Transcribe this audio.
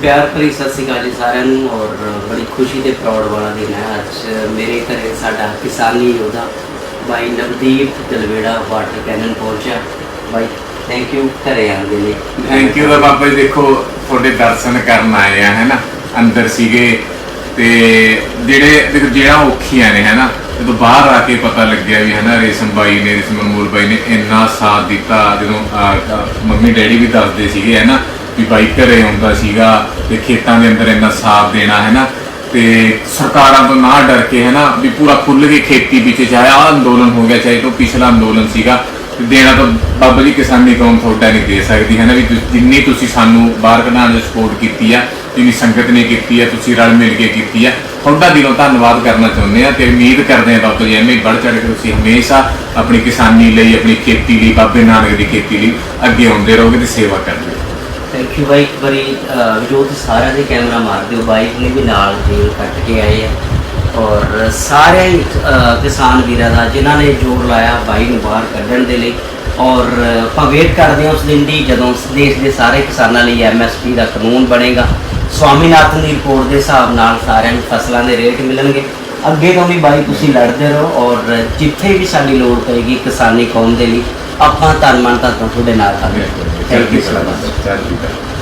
ਪਿਆਰ ਭਰੀ ਸਤਿ ਸ਼੍ਰੀ ਅਕਾਲ ਜੀ ਸਾਰਿਆਂ ਨੂੰ ਔਰ ਬੜੀ ਖੁਸ਼ੀ ਤੇ ਪ੍ਰਾਊਡ ਵਾਲਾ ਦਿਨ ਹੈ। ਅੱਜ ਮੇਰੇ ਘਰੇ ਸਾਡਾ ਕਿਸਾਨੀ ਯੋਧਾ ਬਾਈ ਨਵਦੀਪ ਦਲਵੇੜਾ ਵਾਟਰ ਕੈਨਨ ਪਹੁੰਚਿਆ। ਬਾਈ ਥੈਂਕ ਯੂ ਘਰੇ ਆਉਣ ਦੇ ਲਈ ਥੈਂਕ ਯੂ ਦਾ ਬਾਬਾ ਜੀ, ਦੇਖੋ, ਤੁਹਾਡੇ ਦਰਸ਼ਨ ਕਰਨ ਆਏ ਆ, ਹੈਨਾ? ਅੰਦਰ ਸੀਗੇ ਤੇ ਜਿਹੜੇ, ਦੇਖੋ, ਜਿਹੜਾ ਔਖੀਆਂ ਨੇ, ਹੈਨਾ? ਜਦੋਂ ਬਾਹਰ ਆ ਕੇ ਪਤਾ ਲੱਗਿਆ ਵੀ, ਹਨਾ, ਰੇਸ਼ਮ ਬਾਈ ਨੇ, ਰੇਸ਼ਮ ਅਨਮੋਲ ਬਾਈ ਨੇ ਇੰਨਾ ਸਾਥ ਦਿੱਤਾ, ਜਦੋਂ ਮੰਮੀ ਡੈਡੀ ਵੀ ਦੱਸਦੇ ਸੀਗੇ, ਹੈਨਾ? ਵੀ ਬਾਈ ਘਰੇ ਆਉਂਦਾ ਸੀਗਾ ਤੇ ਖੇਤਾਂ ਦੇ ਅੰਦਰ ਇੰਨਾ ਸਾਥ ਦੇਣਾ, ਹੈ ਨਾ? ਤੇ ਸਰਕਾਰਾਂ ਤੋਂ ਨਾ ਡਰ ਕੇ, ਹੈ ਨਾ, ਵੀ ਪੂਰਾ ਖੁੱਲ ਕੇ ਖੇਤੀ ਪਿੱਛੇ ਚਾਹੇ ਆਹ ਅੰਦੋਲਨ ਹੋ ਗਿਆ, ਚਾਹੇ ਤੋਂ ਪਿਛਲਾ ਅੰਦੋਲਨ ਸੀਗਾ, ਤੇ ਦੇਣਾ ਤਾਂ ਬਾਬਾ ਜੀ ਕਿਸਾਨੀ ਕੌਮ ਤੁਹਾਡਾ ਨਹੀਂ ਦੇ ਸਕਦੀ, ਹੈ ਨਾ? ਵੀ ਜਿੰਨੀ ਤੁਸੀਂ ਸਾਨੂੰ ਬਾਹਰ ਕਢਾਉਣ ਦੀ ਸਪੋਰਟ ਕੀਤੀ ਆ, ਜਿੰਨੀ ਸੰਗਤ ਨੇ ਕੀਤੀ ਆ, ਤੁਸੀਂ ਰਲ ਮਿਲ ਕੇ ਕੀਤੀ ਆ, ਤੁਹਾਡਾ ਦਿਲੋਂ ਧੰਨਵਾਦ ਕਰਨਾ ਚਾਹੁੰਦੇ ਆ ਤੇ ਉਮੀਦ ਕਰਦੇ ਆ ਬਾਬਾ ਜੀ ਐਵੇਂ ਵੱਧ ਚੜ੍ਹ ਕੇ ਤੁਸੀਂ ਹਮੇਸ਼ਾ ਆਪਣੀ ਕਿਸਾਨੀ ਲਈ, ਆਪਣੀ ਖੇਤੀ ਲਈ, ਬਾਬੇ ਨਾਨਕ ਦੀ ਖੇਤੀ ਲਈ ਅੱਗੇ ਆਉਂਦੇ ਰਹੋਗੇ ਤੇ ਸੇਵਾ ਕਰਦੇ ਰਹੋਗੇ। ਥੈਂਕ ਯੂ ਬਾਈ ਇੱਕ ਵਾਰੀ ਜੋ ਜੋਤ ਸਾਰਿਆਂ ਦੇ ਕੈਮਰਾ ਮਾਰ ਦਿਓ। ਬਾਈ ਨੇ ਵੀ ਨਾਲ ਜੇਲ ਕੱਟ ਕੇ ਆਏ ਆ। ਔਰ ਸਾਰੇ ਕਿਸਾਨ ਵੀਰਾਂ ਦਾ, ਜਿਨ੍ਹਾਂ ਨੇ ਜੋਰ ਲਾਇਆ ਬਾਈ ਨੂੰ ਬਾਹਰ ਕੱਢਣ ਦੇ ਲਈ। ਔਰ ਆਪਾਂ ਵੇਟ ਕਰਦੇ ਹਾਂ ਉਸ ਦਿਨ ਦੀ, ਜਦੋਂ ਦੇਸ਼ ਦੇ ਸਾਰੇ ਕਿਸਾਨਾਂ ਲਈ ਐਮਐਸਪੀ ਦਾ ਕਾਨੂੰਨ ਬਣੇਗਾ। ਸਵਾਮੀਨਾਥਨ ਦੀ ਰਿਪੋਰਟ ਦੇ ਹਿਸਾਬ ਨਾਲ ਸਾਰਿਆਂ ਨੂੰ ਫਸਲਾਂ ਦੇ ਰੇਟ ਮਿਲਣਗੇ। ਅੱਗੇ ਤੋਂ ਵੀ ਬਾਈ ਤੁਸੀਂ ਲੜਦੇ ਰਹੋ ਔਰ ਜਿੱਥੇ ਵੀ ਸਾਡੀ ਲੋੜ ਪਏਗੀ, ਕਿਸਾਨੀ ਕੌਮ ਦੇ ਲਈ, ਆਪਾਂ ਤਨ ਮਨ ਧਨ ਤੋਂ ਤੁਹਾਡੇ ਨਾਲ ਖੜੇ ਥੈਂਕ Celtic, además, Celtic.